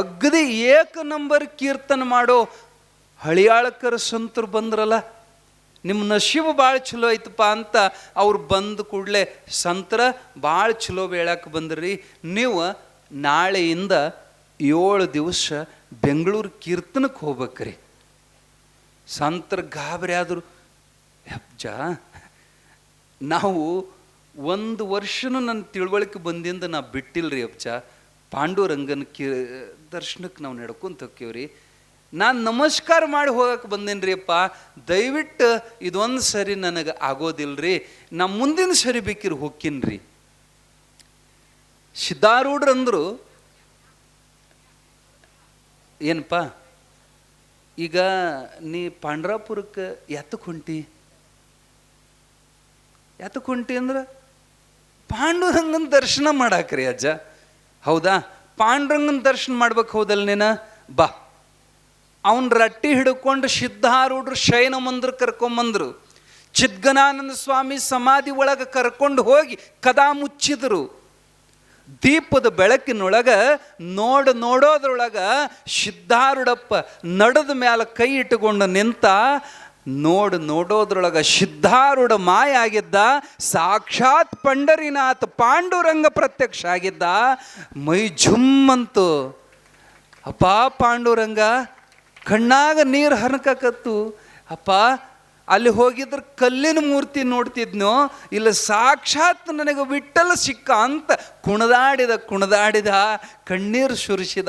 ಅಗದಿ ಏಕ ನಂಬರ್ ಕೀರ್ತನ ಮಾಡೋ ಹಳಿಯಾಳಕರ ಸಂತರು ಬಂದ್ರಲ್ಲ ನಿಮ್ಮ ನಶೀಬು ಭಾಳ ಚಲೋ ಐತಪ್ಪ ಅಂತ ಅವ್ರು ಬಂದ ಕೂಡಲೇ, ಸಂತರ ಭಾಳ ಚಲೋ ಬೇಳಕ್ಕೆ ಬಂದ್ರಿ, ನೀವು ನಾಳೆಯಿಂದ ಏಳು ದಿವಸ ಬೆಂಗಳೂರು ಕೀರ್ತನಕ್ಕೆ ಹೋಗ್ಬೇಕ್ರಿ. ಸಂತರ ಗಾಬರಿ ಆದರು ಅಜ್ಜ ನಾವು ಒಂದು ವರ್ಷನೂ ನನ್ನ ತಿಳುವಳಿಕೆ ಬಂದಿಂದ ನಾ ಬಿಟ್ಟಿಲ್ರಿ ಅಬ್ಜ ಪಾಂಡುರಂಗನ ಕಿ ದರ್ಶನಕ್ಕೆ ನಾವು ನಡ್ಕೊಂತ ಹೋಕ್ಕೇವ್ರಿ. ನಾನು ನಮಸ್ಕಾರ ಮಾಡಿ ಹೋಗಕ್ಕೆ ಬಂದೇನ್ರಿ ಅಪ್ಪ ದಯವಿಟ್ಟು ಇದೊಂದು ಸರಿ ನನಗೆ ಆಗೋದಿಲ್ರಿ ನಮ್ಮ ಮುಂದಿನ ಸರಿ ಬೇಕಿರು ಹೋಗ್ಕಿನ್ರಿ ಅಂದರು ಏನಪ್ಪ, ಈಗ ನೀ ಪಾಂಡ್ರಾಪುರಕ್ಕೆ ಎತ್ತಕ್ಕೆ ಹೊಂಟಿ? ಎತ್ತಕ್ಕೆ ಹೊಂಟಿ ಅಂದ್ರೆ ಪಾಂಡುರಂಗನ ದರ್ಶನ ಮಾಡಾಕ್ರಿ ಅಜ್ಜ. ಹೌದಾ? ಪಾಂಡುರಂಗನ ದರ್ಶನ ಮಾಡ್ಬೇಕು ಹೌದಲ್ಲ ನೀನ? ಬಾ. ಅವನ ರಟ್ಟಿ ಹಿಡ್ಕೊಂಡು ಸಿದ್ಧಾರೂಢರು ಶಯನ ಮಂದ್ರ ಕರ್ಕೊಂಬಂದರು. ಚಿದ್ಗನಾನಂದ ಸ್ವಾಮಿ ಸಮಾಧಿ ಒಳಗೆ ಕರ್ಕೊಂಡು ಹೋಗಿ ಕದಾ ಮುಚ್ಚಿದ್ರು. ದೀಪದ ಬೆಳಕಿನೊಳಗೆ ನೋಡ ನೋಡೋದ್ರೊಳಗೆ ಸಿದ್ಧಾರೂಢಪ್ಪ ನಡೆದ ಮ್ಯಾಲ ಕೈ ಇಟ್ಟುಕೊಂಡು ನಿಂತ ನೋಡು ನೋಡೋದ್ರೊಳಗ ಸಿದ್ಧಾರೂಢ ಮಾಯ ಆಗಿದ್ದ, ಸಾಕ್ಷಾತ್ ಪಂಡರಿನಾಥ್ ಪಾಂಡುರಂಗ ಪ್ರತ್ಯಕ್ಷ ಆಗಿದ್ದ, ಮೈ ಝುಮ್ಮಂತು ಅಪ್ಪ ಪಾಂಡುರಂಗ, ಕಣ್ಣಾಗ ನೀರು ಹನಕಕತ್ತು ಅಪ್ಪ ಅಲ್ಲಿ ಹೋಗಿದ್ರೆ ಕಲ್ಲಿನ ಮೂರ್ತಿ ನೋಡ್ತಿದ್ನೋ, ಇಲ್ಲ ಸಾಕ್ಷಾತ್ ನನಗೆ ವಿಠಲ ಸಿಕ್ಕ ಅಂತ ಕುಣದಾಡಿದ ಕುಣದಾಡಿದ, ಕಣ್ಣೀರು ಸುರಿಸಿದ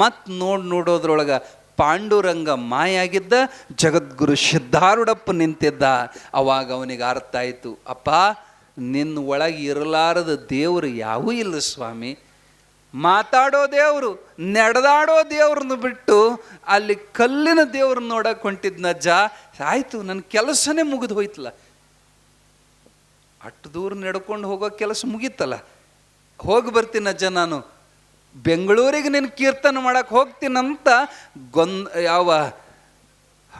ಮತ್ತು ನೋಡಿ ನೋಡೋದ್ರೊಳಗೆ ಪಾಂಡುರಂಗ ಮಾಯಾಗಿದ್ದ ಜಗದ್ಗುರು ಸಿದ್ಧಾರೂಢಪ್ಪ ನಿಂತಿದ್ದ. ಅವಾಗ ಅವನಿಗೆ ಅರ್ಥ ಆಯಿತು, ಅಪ್ಪ, ನಿನ್ನ ಒಳಗೆ ಇರಲಾರದ ದೇವರು ಯಾವೂ ಇಲ್ಲ ಸ್ವಾಮಿ. ಮಾತಾಡೋ ದೇವರು, ನಡೆದಾಡೋ ದೇವ್ರನ್ನ ಬಿಟ್ಟು ಅಲ್ಲಿ ಕಲ್ಲಿನ ದೇವ್ರನ್ನ ನೋಡಕ್ಕೆ ಹೊಂಟಿದ್ನಜ್ಜ ಆಯ್ತು ನನ್ನ ಕೆಲಸನೇ ಮುಗಿದು ಹೋಯ್ತಲ್ಲ. ಅಷ್ಟು ದೂರ ನಡ್ಕೊಂಡು ಹೋಗೋ ಕೆಲಸ ಮುಗೀತಲ್ಲ. ಹೋಗಿ ಬರ್ತೀನಜ್ಜ ನಾನು. ಬೆಂಗಳೂರಿಗೆ ನಿನ್ನ ಕೀರ್ತನ ಮಾಡಕ್ಕೆ ಹೋಗ್ತೀನಂತ ಗೊಂದ್ ಯಾವ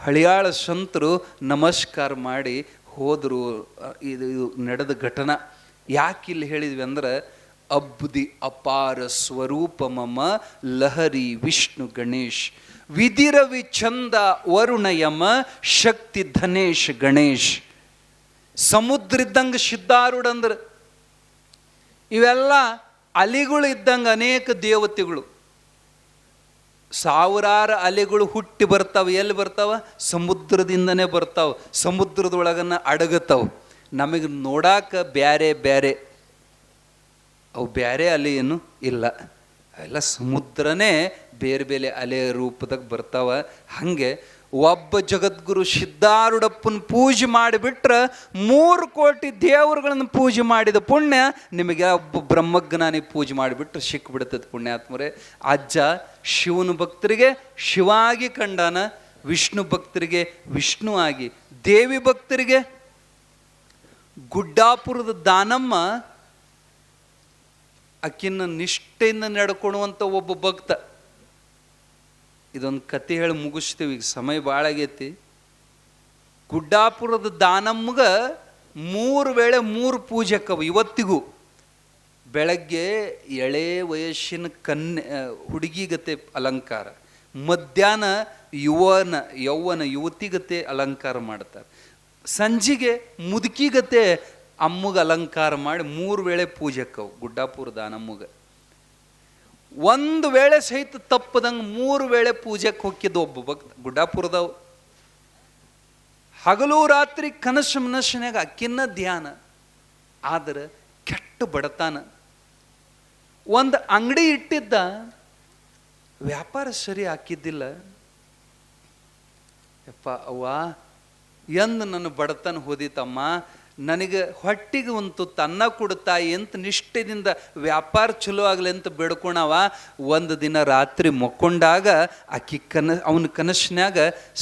ಹಳಿಯಾಳ ಸಂತರು ನಮಸ್ಕಾರ ಮಾಡಿ ಹೋದರು ಇದು ನಡೆದ ಘಟನೆ. ಯಾಕೆ ಇಲ್ಲಿ ಹೇಳಿದ್ವಿ ಅಂದ್ರೆ ಅಬ್ಬುದಿ ಅಪಾರ ಸ್ವರೂಪ ಮಮ ಲಹರಿ ವಿಷ್ಣು ಗಣೇಶ್. ವಿಧಿರವಿ ಚಂದ ವರುಣಯಮ ಶಕ್ತಿ ಧನೇಶ್ ಗಣೇಶ್. ಸಮುದ್ರ ಇದ್ದಂಗೆ ಸಿದ್ಧಾರೂಢ ಅಂದ್ರೆ ಇವೆಲ್ಲ ಅಲಿಗಳು ಇದ್ದಂಗೆ ಅನೇಕ ದೇವತೆಗಳು. ಸಾವಿರಾರು ಅಲೆಗಳು ಹುಟ್ಟಿ ಬರ್ತಾವೆ, ಎಲ್ಲಿ ಬರ್ತಾವೆ? ಸಮುದ್ರದಿಂದನೇ ಬರ್ತಾವೆ, ಸಮುದ್ರದೊಳಗನ್ನ ಅಡಗತ್ತವೆ ನಮಗೆ ನೋಡಾಕ ಬ್ಯಾರೆ ಬ್ಯಾರೆ. ಅವು ಬ್ಯಾರೆ ಅಲೆ ಏನು ಇಲ್ಲ. ಎಲ್ಲ ಸಮುದ್ರನೇ ಬೇರೆ ಬೇರೆ ಅಲೆ ರೂಪದಾಗ ಬರ್ತಾವ. ಹಾಗೆ ಒಬ್ಬ ಜಗದ್ಗುರು ಸಿದ್ಧಾರೂಢಪ್ಪನ ಪೂಜೆ ಮಾಡಿಬಿಟ್ರೆ ಮೂರು ಕೋಟಿ ದೇವರುಗಳನ್ನು ಪೂಜೆ ಮಾಡಿದ ಪುಣ್ಯ ನಿಮಗೆ ಒಬ್ಬ ಬ್ರಹ್ಮಜ್ಞಾನಿ ಪೂಜೆ ಮಾಡಿಬಿಟ್ರೆ ಸಿಕ್ಕಿಬಿಡ್ತದೆ ಪುಣ್ಯಾತ್ಮರೇ. ಅಜ್ಜ ಶಿವನ ಭಕ್ತರಿಗೆ ಶಿವಾಗಿ ಕಂಡಾನ, ವಿಷ್ಣು ಭಕ್ತರಿಗೆ ವಿಷ್ಣು ಆಗಿ. ದೇವಿ ಭಕ್ತರಿಗೆ ಗುಡ್ಡಾಪುರದ ದಾನಮ್ಮ ಅಕ್ಕಿನ ನಿಷ್ಠೆಯಿಂದ ನಡ್ಕೊಳುವಂಥ ಒಬ್ಬ ಭಕ್ತ. ಇದೊಂದು ಕತೆ ಹೇಳಿ ಮುಗಿಸ್ತೀವಿ. ಈಗ ಸಮಯ ಭಾಳ ಆಗೈತಿ. ಗುಡ್ಡಾಪುರದ ದಾನಮ್ಮಗ ಮೂರು ವೇಳೆ ಮೂರು ಪೂಜೆ ಅಕ್ಕವು ಇವತ್ತಿಗೂ. ಬೆಳಗ್ಗೆ ಎಳೆ ವಯಸ್ಸಿನ ಆ, ಹುಡುಗಿಗತೆ ಅಲಂಕಾರ. ಮಧ್ಯಾಹ್ನ ಯುವನ ಯೌವನ ಯುವತಿಗತೆ ಅಲಂಕಾರ ಮಾಡ್ತಾರೆ. ಸಂಜೆಗೆ ಮುದುಕಿಗತೆ ಅಮ್ಮಗ ಅಲಂಕಾರ ಮಾಡಿ ಮೂರು ವೇಳೆ ಪೂಜೆ ಅಕ್ಕವು ಗುಡ್ಡಾಪುರ ದಾನಮ್ಮಗ. ಒಂದು ವೇಳೆ ಸಹಿತ ತಪ್ಪದಂಗೆ ಮೂರು ವೇಳೆ ಪೂಜೆಗೆ ಹೊಕ್ಕಿದ್ದು ಒಬ್ಬ ಭಕ್ತ ಗುಡ್ಡಾಪುರದವ್ ಹಗಲು ರಾತ್ರಿ ಕನಸು ಮನಸ್ಸಿನಾಗ ಅಕ್ಕಿನ್ನ ಧ್ಯಾನ, ಆದ್ರೆ ಕೆಟ್ಟ ಬಡತಾನ. ಒಂದು ಅಂಗಡಿ ಇಟ್ಟಿದ್ದ, ವ್ಯಾಪಾರ ಸರಿ ಹಾಕಿದ್ದಿಲ್ಲ. ಯಪ್ಪ ಅವ್ವ, ಎಂದು ನನ್ನ ಬಡತನ ಹೋದಿತಮ್ಮ ನನಗೆ ಹೊಟ್ಟಿಗೆ ಒಂದು ತುತ್ತು ಅನ್ನ ಕೊಡುತ್ತಾಯಿ ಅಂತ ನಿಷ್ಠೆಯಿಂದ ವ್ಯಾಪಾರ ಚಲೋ ಆಗಲಿ ಅಂತ ಬೇಡ್ಕೊಣವ. ಒಂದು ದಿನ ರಾತ್ರಿ ಮಕ್ಕೊಂಡಾಗ ಆಕಿ ಕನ, ಅವನ ಕನಸಿನಾಗ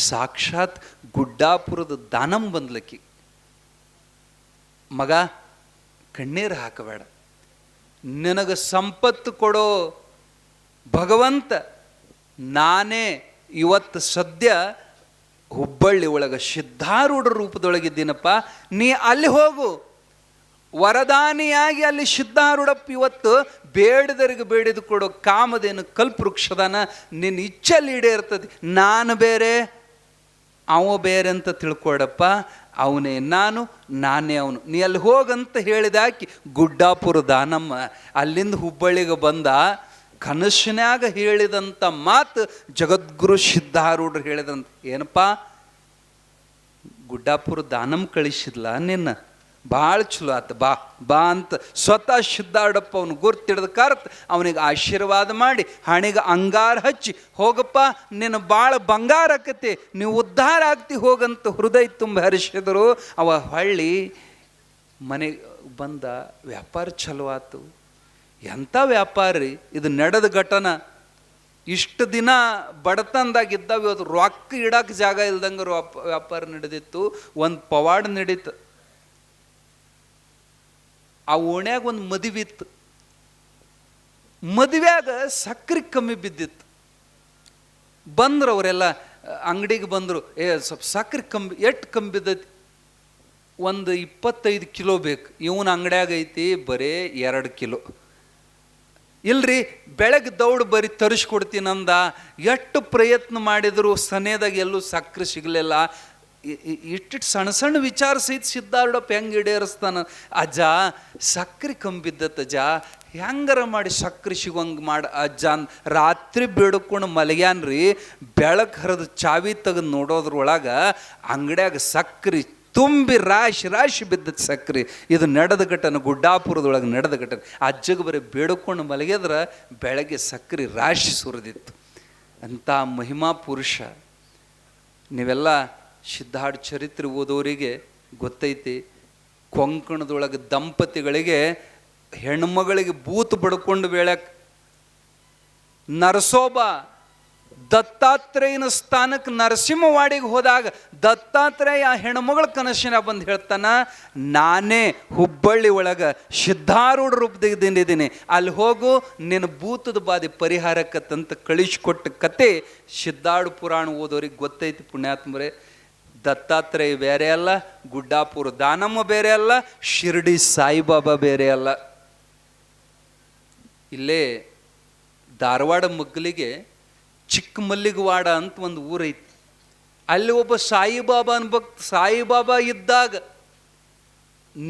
ಸಾಕ್ಷಾತ್ ಗುಡ್ಡಾಪುರದ ದಾನಂ ಬಂದ್ಲಕ್ಕಿ ಮಗ, ಕಣ್ಣೀರು ಹಾಕಬೇಡ. ನಿನಗೆ ಸಂಪತ್ತು ಕೊಡೋ ಭಗವಂತ ನಾನೇ ಇವತ್ತು ಸದ್ಯ ಹುಬ್ಬಳ್ಳಿ ಒಳಗೆ ಸಿದ್ಧಾರೂಢ ರೂಪದೊಳಗಿದ್ದೀನಪ್ಪ, ನೀ ಅಲ್ಲಿ ಹೋಗು. ವರದಾನಿಯಾಗಿ ಅಲ್ಲಿ ಸಿದ್ಧಾರೂಢಪ್ಪ ಇವತ್ತು ಬೇಡದರಿಗೆ ಬೇಡಿದು ಕೊಡೋ ಕಾಮದೇನು ಕಲ್ಪವೃಕ್ಷದಾನ ನಿನ್ನ ಇಚ್ಛೆಲ್ಲಿ ಇರ್ತದೆ ನಾನು ಬೇರೆ, ಅವ ಬೇರೆ ಅಂತ ತಿಳ್ಕೊಡಪ್ಪ ಅವನೇ ನಾನು, ನಾನೇ ಅವನು. ನೀ ಅಲ್ಲಿ ಹೋಗಂತ ಹೇಳಿದಾಕಿ ಗುಡ್ಡಾಪುರ ದಾನಮ್ಮ ಅಲ್ಲಿಂದ ಹುಬ್ಬಳ್ಳಿಗೆ ಬಂದ ಕನಸಿನ್ಯಾಗ ಹೇಳಿದಂಥ ಮಾತು ಜಗದ್ಗುರು ಸಿದ್ಧಾರೂಢರು ಹೇಳಿದಂತ, ಏನಪ್ಪ? ಗುಡ್ಡಾಪುರ ದಾನಮ್ ಕಳಿಸಿದ್ಲ ನಿನ್ನ ಭಾಳ ಚಲೋ ಆತ, ಬಾ ಬಾ ಅಂತ ಸ್ವತಃ ಸಿದ್ಧಾರೂಢಪ್ಪ ಅವನು ಗುರ್ತಿಡ್ದ ಕರ್ತ್ ಅವನಿಗೆ ಆಶೀರ್ವಾದ ಮಾಡಿ, ಹಣೆಗೆ ಅಂಗಾರ ಹಚ್ಚಿ, ಹೋಗಪ್ಪ, ನಿನ್ನ ಭಾಳ ಬಂಗಾರ ಆಕತಿ, ನೀವು ಉದ್ಧಾರ ಆಗ್ತಿ ಹೋಗಂತ ಹೃದಯ ತುಂಬ ಹರಿಸಿದರು. ಅವ ಹೊಳ್ಳಿ ಮನೆಗೆ ಬಂದ ವ್ಯಾಪಾರ ಚಲೋ ಆತು. ಎಂಥ ವ್ಯಾಪಾರ? ಇದು ನಡೆದ ಘಟನೆ. ಇಷ್ಟು ದಿನ ಬಡತನದಾಗಿದ್ದಾವೆ ಇವತ್ತು ರೊಕ್ಕ ಇಡಕ್ಕೆ ಜಾಗ ಇಲ್ದಂಗೆ ವ್ಯಾಪ- ವ್ಯಾಪಾರ ನಡೆದಿತ್ತು. ಒಂದು ಪವಾಡ ನಡೀತು. ಆ ಓಣ್ಯಾಗ ಒಂದು ಮದುವೆ ಇತ್ತು. ಮದುವೆಯಾಗ ಸಕ್ಕರೆ ಕಮ್ಮಿ ಬಿದ್ದಿತ್ತು. ಬಂದ್ರು ಅವರೆಲ್ಲ, ಅಂಗಡಿಗೆ ಬಂದರು, ಏ, ಸ್ವಲ್ಪ ಸಕ್ಕರೆ ಕಮ್ಮಿ, ಎಷ್ಟು ಕಮ್ಮಿ ಬಿದ್ದೈತಿ? ಒಂದು ಇಪ್ಪತ್ತೈದು ಕಿಲೋ ಬೇಕು. ಇವನ ಅಂಗಡಿಯಾಗೈತಿ ಬರೇ ಎರಡು ಕಿಲೋ. ಇಲ್ರಿ ಬೆಳಗ್ಗೆ ದೌಡ್ ಬರೀ ತರಿಸ್ಕೊಡ್ತೀನಂದ ಎಷ್ಟು ಪ್ರಯತ್ನ ಮಾಡಿದರೂ ಸನೇದಾಗ ಎಲ್ಲೂ ಸಕ್ಕರೆ ಸಿಗಲಿಲ್ಲ. ಇಷ್ಟಿಟ್ಟು ಸಣ್ಣ ಸಣ್ಣ ವಿಚಾರ ಸಹಿತ ಸಿದ್ಧಾರ್ಡಪ್ಪ ಹೆಂಗೆ ಈಡೇರಿಸ್ತಾನ? ಅಜ್ಜ ಸಕ್ಕರೆ ಕಂಬಿದ್ದತ್ತ ಅಜ್ಜ, ಹೆಂಗಾರ ಮಾಡಿ ಸಕ್ಕರೆ ಸಿಗೋಂಗೆ ಮಾಡಿ ಅಜ್ಜ ರಾತ್ರಿ ಬೇಡ್ಕೊಂಡು ಮಲಗ್ಯಾನ್ರಿ ಬೆಳಕು ಹರಿದು ಚಾವಿ ತೆಗೆದು ನೋಡೋದ್ರೊಳಗೆ ಅಂಗಡ್ಯಾಗ ಸಕ್ಕರೆ ತುಂಬಿ ರಾಶಿ ರಾಶಿ ಬಿದ್ದದ್ದು ಸಕ್ರಿ. ಇದು ನಡೆದ ಘಟನೆ ಗುಡ್ಡಾಪುರದೊಳಗೆ ನಡೆದ ಘಟನೆ ಅಜ್ಜಗೆ ಬರೀ ಬೇಡ್ಕೊಂಡು ಮಲಗಿದ್ರೆ ಬೆಳಗ್ಗೆ ಸಕ್ರಿ ರಾಶಿ ಸುರಿದಿತ್ತು. ಅಂಥ ಮಹಿಮಾ ಪುರುಷ, ನೀವೆಲ್ಲ ಸಿದ್ಧಾಡ್ ಚರಿತ್ರೆ ಓದೋರಿಗೆ ಗೊತ್ತೈತಿ. ಕೊಂಕಣದೊಳಗೆ ದಂಪತಿಗಳಿಗೆ ಹೆಣ್ಮಗಳಿಗೆ ಬೂತ್ ಬಡ್ಕೊಂಡು ಬೇಳಕ್ ನರಸೋಬ ದತ್ತಾತ್ರೇಯನ ಸ್ಥಾನಕ್ಕೆ ನರಸಿಂಹವಾಡಿಗೆ ಹೋದಾಗ ದತ್ತಾತ್ರೇಯ ಹೆಣ್ಮಗಳ ಕನಸಿನ ಬಂದು ಹೇಳ್ತಾನ, ನಾನೇ ಹುಬ್ಬಳ್ಳಿ ಒಳಗೆ ಸಿದ್ಧಾರೂಢ ರೂಪದಿಂದಿದ್ದೀನಿ ಅಲ್ಲಿ ಹೋಗು, ನಿನ್ನ ಭೂತದ ಬಾಧೆ ಪರಿಹಾರಕ್ಕತ್ತಂತ ಕಳಿಸಿಕೊಟ್ಟ ಕತೆ ಸಿದ್ಧಾರೂಢ ಪುರಾಣ ಓದೋರಿಗೆ ಗೊತ್ತೈತಿ ಪುಣ್ಯಾತ್ಮರೇ. ದತ್ತಾತ್ರೇಯ ಬೇರೆ ಅಲ್ಲ, ಗುಡ್ಡಾಪುರ ದಾನಮ್ಮ ಬೇರೆ ಅಲ್ಲ, ಶಿರ್ಡಿ ಸಾಯಿಬಾಬಾ ಬೇರೆ ಅಲ್ಲ. ಇಲ್ಲೇ ಧಾರವಾಡ ಮಗ್ಗಲಿಗೆ ಚಿಕ್ಕಮಲ್ಲಿಗವಾಡ ಅಂತ ಒಂದು ಊರೈತಿ ಅಲ್ಲಿ ಒಬ್ಬ ಸಾಯಿಬಾಬಾ ಭಕ್ತ ಸಾಯಿಬಾಬಾ ಇದ್ದಾಗ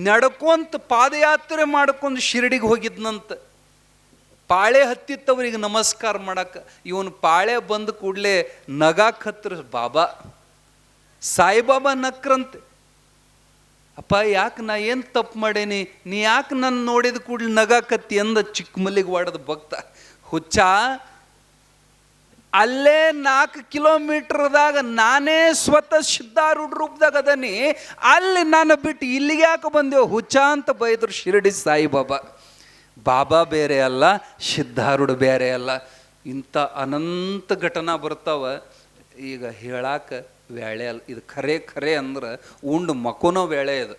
ನಡ್ಕೊಂತ ಪಾದಯಾತ್ರೆ ಮಾಡ್ಕೊಂಡು ಶಿರಡಿಗೆ ಹೋಗಿದ್ನಂತ. ಪಾಳೆ ಹತ್ತಿತ್ತವ್ರಿಗೆ ನಮಸ್ಕಾರ ಮಾಡಕ್ಕೆ ಇವನು ಪಾಳೆ ಬಂದ ಕೂಡಲೇ ನಗಾಕ್ ಹತ್ರ ಬಾಬಾ, ಸಾಯಿಬಾಬಾ ನಕ್ರಂತೆ. ಅಪ್ಪ, ಯಾಕೆ ನಾ ಏನು ತಪ್ಪು ಮಾಡೇನಿ? ನೀ ಯಾಕೆ ನನ್ನ ನೋಡಿದ ಕೂಡಲೇ ನಗಾಕತ್ತಿ ಅಂದ ಚಿಕ್ಕಮಲ್ಲಿಗೆ ವಾಡದ ಭಕ್ತ. ಹುಚ್ಚ ಅಲ್ಲೇ ನಾಲ್ಕು ಕಿಲೋಮೀಟರ್ದಾಗ ನಾನೇ ಸ್ವತಃ ಸಿದ್ಧಾರೂಢ ರೂಪದಾಗ ಅದನಿ. ಅಲ್ಲಿ ನಾನು ಬಿಟ್ಟು ಇಲ್ಲಿಗೆ ಯಾಕೆ ಬಂದೆವು? ಹುಚ್ಚ ಅಂತ ಬೈದರು ಶಿರಡಿ ಸಾಯಿಬಾಬಾ. ಬಾಬಾ ಬೇರೆ ಅಲ್ಲ, ಸಿದ್ಧಾರೂಢ ಬೇರೆ ಅಲ್ಲ. ಇಂಥ ಅನಂತ ಘಟನಾ ಬರ್ತಾವ. ಈಗ ಹೇಳಾಕ ವೇಳೆ ಅಲ್ಲ, ಇದು ಖರೆ ಖರೆ ಅಂದ್ರೆ ಉಂಡು ಮಕೋನೋ ವೇಳೆ ಇದು.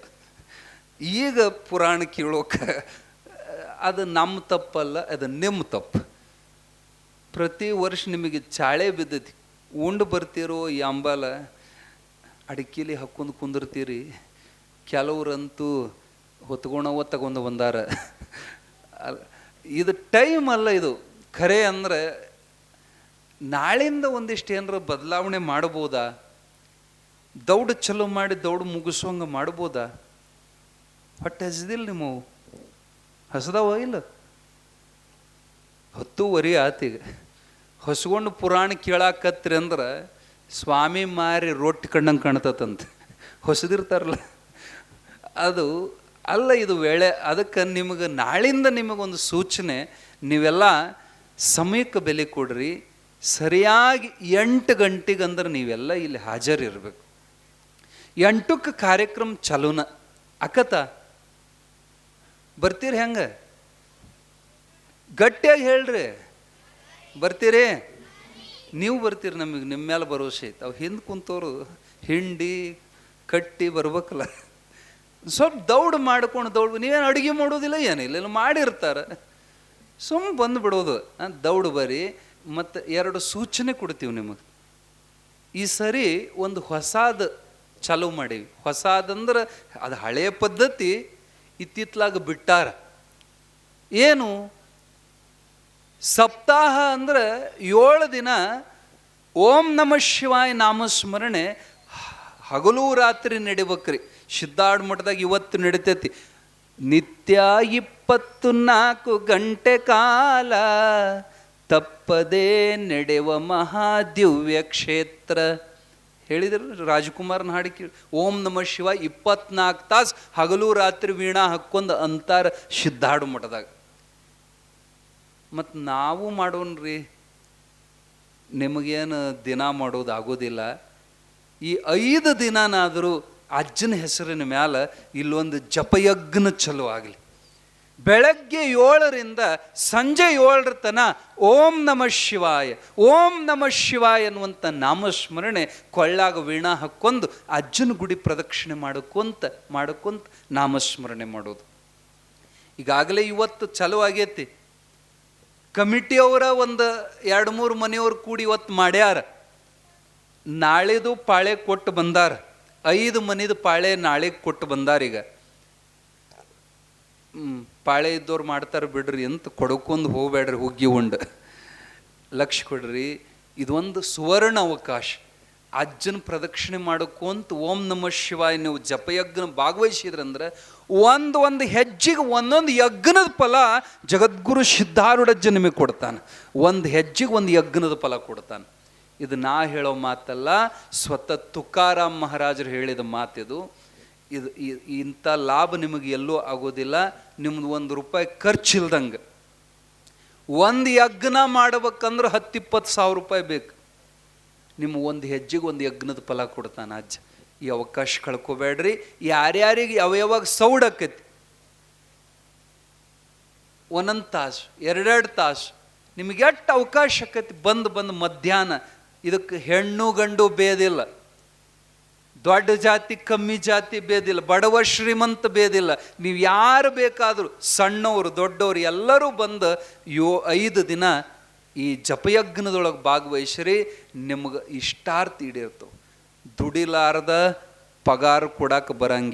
ಈಗ ಪುರಾಣ ಕೇಳೋಕೆ ಅದು ನಮ್ಮ ತಪ್ಪಲ್ಲ, ಅದು ನಿಮ್ಮ ತಪ್ಪು. ಪ್ರತಿ ವರ್ಷ ನಿಮಗೆ ಚಾಳೆ ಬಿದ್ದೈತಿ. ಉಂಡು ಬರ್ತಿರೋ ಈ ಅಂಬಾಲ, ಅಡಿಕೆಲಿ ಹಾಕ್ಕೊಂಡು ಕುಂದಿರ್ತೀರಿ. ಕೆಲವರಂತೂ ಹೊತ್ಕೊಂಡವ ತಗೊಂಡು ಬಂದಾರ. ಇದು ಟೈಮ್ ಅಲ್ಲ ಇದು. ಖರೆ ಅಂದ್ರೆ ನಾಳಿಂದ ಒಂದಿಷ್ಟು ಏನಾರ ಬದಲಾವಣೆ ಮಾಡ್ಬೋದಾ? ದೌಡ್ ಚಲೋ ಮಾಡಿ ದೌಡ್ ಮುಗಿಸೋಂಗೆ ಮಾಡ್ಬೋದಾ? ಹೊಟ್ಟೆ ಹಸಿದಿಲ್ಲ ನಿಮ್ಮವು? ಹಸದವ ಇಲ್ಲ? ಹತ್ತೂವರೆ ಆತೀಗ ಹೊಸ್ಕೊಂಡು ಪುರಾಣ ಕೇಳಾಕತ್ರಿ ಅಂದ್ರೆ ಸ್ವಾಮಿ ಮಾರಿ ರೊಟ್ಟಿ ಕಣ್ಣಂಗೆ ಕಾಣ್ತತಂತೆ. ಹೊಸದಿರ್ತಾರಲ್ಲ. ಅದು ಅಲ್ಲ ಇದು ವೇಳೆ ಅದಕ್ಕೆ ನಿಮಗೆ ನಾಳಿಂದ ನಿಮಗೊಂದು ಸೂಚನೆ, ನೀವೆಲ್ಲ ಸಮಯಕ್ಕೆ ಬೆಲೆ ಕೊಡ್ರಿ, ಸರಿಯಾಗಿ ಎಂಟು ಗಂಟೆಗೆ ಅಂದ್ರೆ ನೀವೆಲ್ಲ ಇಲ್ಲಿ ಹಾಜರಿರಬೇಕು. ಎಂಟಕ್ಕೆ ಕಾರ್ಯಕ್ರಮ ಚಲೋನ. ಅಕತ, ಬರ್ತೀರಿ ಹೆಂಗೆ? ಗಟ್ಟಿಯಾಗಿ ಹೇಳ್ರಿ. ಬರ್ತೀರಿ? ನೀವು ಬರ್ತೀರಿ ನಮಗೆ ನಿಮ್ಮ ಮೇಲೆ ಭರವಸೆ ಐತೆ. ಅವು ಹಿಂದೆ ಕುಂತವ್ರು ಹಿಂಡಿ, ಕಟ್ಟಿ ಬರ್ಬೇಕಲ್ಲ. ಸ್ವಲ್ಪ ದೌಡ್ ಮಾಡ್ಕೊಂಡು ದೌಡ್, ನೀವೇನು ಅಡುಗೆ ಮಾಡೋದಿಲ್ಲ ಏನಿಲ್ಲ ಇಲ್ಲ ಮಾಡಿರ್ತಾರೆ. ಬಂದು ಬಿಡೋದು ದೌಡ್ ಬರಿ, ಮತ್ತು ಎರಡು ಸೂಚನೆ ಕೊಡ್ತೀವಿ ನಿಮಗೆ. ಈ ಸರಿ ಒಂದು ಹೊಸಾದ ಚಾಲೂ ಮಾಡೀವಿ. ಹೊಸಾದಂದ್ರೆ ಅದು ಹಳೆಯ ಪದ್ಧತಿ, ಇತ್ತಿತ್ಲಾಗ ಬಿಟ್ಟಾರ. ಏನು? ಸಪ್ತಾಹ ಅಂದ್ರೆ ಏಳು ದಿನ ಓಂ ನಮ ಶಿವಾಯ ನಾಮಸ್ಮರಣೆ ಹಗಲು ರಾತ್ರಿ ನಡಿಬೇಕ್ರಿ. ಸಿದ್ಧಾಡ್ ಮಠದಾಗ ಇವತ್ತು ನಡಿತೈತಿ. ನಿತ್ಯ ಇಪ್ಪತ್ತು ನಾಲ್ಕು ಗಂಟೆ ಕಾಲ ತಪ್ಪದೇ ನಡೆವ ಮಹಾದಿವ್ಯ ಕ್ಷೇತ್ರ. ಹೇಳಿದ್ರು ರಾಜಕುಮಾರನ ಹಾಡಿ ಕೇಳಿ. ಓಂ ನಮ ಶಿವ ಇಪ್ಪತ್ನಾಲ್ಕು ತಾಸು ಹಗಲು ರಾತ್ರಿ ವೀಣಾ ಹಾಕ್ಕೊಂಡು ಅಂತಾರ ಸಿದ್ಧಾಡು ಮಠದಾಗ. ಮತ್ತು ನಾವು ಮಾಡೋಣ ರೀ ನಿಮಗೇನು ದಿನ ಮಾಡೋದು ಆಗೋದಿಲ್ಲ ಈ ಐದು ದಿನನಾದರೂ ಅಜ್ಜನ ಹೆಸರಿನ ಮ್ಯಾಲ ಇಲ್ಲೊಂದು ಜಪಯಜ್ಞ ಚಲೋ ಆಗಲಿ. ಬೆಳಗ್ಗೆ ಏಳರಿಂದ ಸಂಜೆ ಏಳರ ತನ ಓಂ ನಮ ಶಿವಾಯ, ಓಂ ನಮ ಶಿವಾಯ ಅನ್ನುವಂಥ ನಾಮಸ್ಮರಣೆ ಕೊಳ್ಳಾಗ ವೀಣಾ ಹಾಕ್ಕೊಂಡು ಅಜ್ಜನ ಗುಡಿ ಪ್ರದಕ್ಷಿಣೆ ಮಾಡ್ಕೊಂತ ಮಾಡ್ಕೊಂತ ನಾಮಸ್ಮರಣೆ ಮಾಡೋದು. ಈಗಾಗಲೇ ಇವತ್ತು ಚಲೋ ಆಗೈತಿ. ಕಮಿಟಿಯವರ ಒಂದು ಎರಡು ಮೂರು ಮನೆಯವ್ರು ಕೂಡಿ ಇವತ್ತು ಮಾಡ್ಯಾರ. ನಾಳೆದು ಪಾಳೆ ಕೊಟ್ಟು ಬಂದಾರ. ಐದು ಮನಿದು ಪಾಳೆ ನಾಳೆ ಕೊಟ್ಟು ಬಂದಾರ ಈಗ. ಹ್ಮ್, ಪಾಳೆ ಇದ್ದವ್ರು ಮಾಡ್ತಾರೆ ಬಿಡ್ರಿ ಅಂತ ಕೊಡ್ಕೊಂಡು ಹೋಗ್ಬೇಡ್ರಿ ಹುಗ್ಗಿ ಉಂಡು. ಲಕ್ಷ ಕೊಡ್ರಿ ಇದೊಂದು ಸುವರ್ಣ ಅವಕಾಶ. ಅಜ್ಜನ ಪ್ರದಕ್ಷಿಣೆ ಮಾಡಕ್ಕೂಂತ ಓಂ ನಮ ಶಿವಾಯ ನೀವು ಜಪಯಜ್ಞ ಭಾಗವಹಿಸಿದ್ರಂದ್ರೆ ಒಂದು ಒಂದು ಹೆಜ್ಜೆಗೆ ಒಂದೊಂದು ಯಜ್ಞದ ಫಲ ಜಗದ್ಗುರು ಸಿದ್ಧಾರೂಢಜ್ಜ ನಿಮಗೆ ಕೊಡ್ತಾನೆ. ಒಂದು ಹೆಜ್ಜೆಗೆ ಒಂದು ಯಜ್ಞದ ಫಲ ಕೊಡ್ತಾನೆ. ಇದು ನಾ ಹೇಳೋ ಮಾತಲ್ಲ, ಸ್ವತಃ ತುಕಾರಾಮ್ ಮಹಾರಾಜರು ಹೇಳಿದ ಮಾತಿದು. ಇದು ಇಂಥ ಲಾಭ ನಿಮಗೆ ಎಲ್ಲೂ ಆಗೋದಿಲ್ಲ, ನಿಮ್ದು ಒಂದು ರೂಪಾಯಿ ಖರ್ಚಿಲ್ದಂಗೆ. ಒಂದು ಯಜ್ಞ ಮಾಡ್ಬೇಕಂದ್ರೆ ಹತ್ತಿಪ್ಪತ್ತು ಸಾವಿರ ರೂಪಾಯಿ ಬೇಕು. ನಿಮ್ಮ ಒಂದು ಹೆಜ್ಜೆಗೆ ಒಂದು ಯಜ್ಞದ ಫಲ ಕೊಡ್ತಾನೆ ಅಜ್ಜ. ಈ ಅವಕಾಶ ಕಳ್ಕೊಬೇಡ್ರಿ. ಯಾರ್ಯಾರಿಗೆ ಯಾವ ಯಾವಾಗ ಸೌಡ್ ಆಕೈತಿ? ಒಂದೊಂದು ತಾಸು, ಎರಡೆರಡು ತಾಸು. ನಿಮಗೆ ಎಷ್ಟು ಅವಕಾಶ ಆಕೈತಿ? ಬಂದು ಬಂದು ಮಧ್ಯಾಹ್ನ. ಇದಕ್ಕೆ ಹೆಣ್ಣು ಗಂಡು ಭೇದಿಲ್ಲ. ದೊಡ್ಡ ಜಾತಿ, ಕಮ್ಮಿ ಜಾತಿ ಭೇದಿಲ್ಲ. ಬಡವ ಶ್ರೀಮಂತ ಭೇದಿಲ್ಲ. ನೀವು ಯಾರು ಬೇಕಾದರೂ ಸಣ್ಣವರು, ದೊಡ್ಡವರು ಎಲ್ಲರೂ ಬಂದು ಯೋ ಐದು ದಿನ ಈ ಜಪಯಜ್ಞದೊಳಗೆ ಭಾಗವಹಿಸ್ರಿ ನಿಮ್ಗೆ ಇಷ್ಟಾರ್ಥ ಈಡೇರ್ತವೆ. ದುಡಿಲಾರದ ಪಗಾರ ಕೊಡಕ್ಕೆ ಬರಂಗಿಲ್ಲ.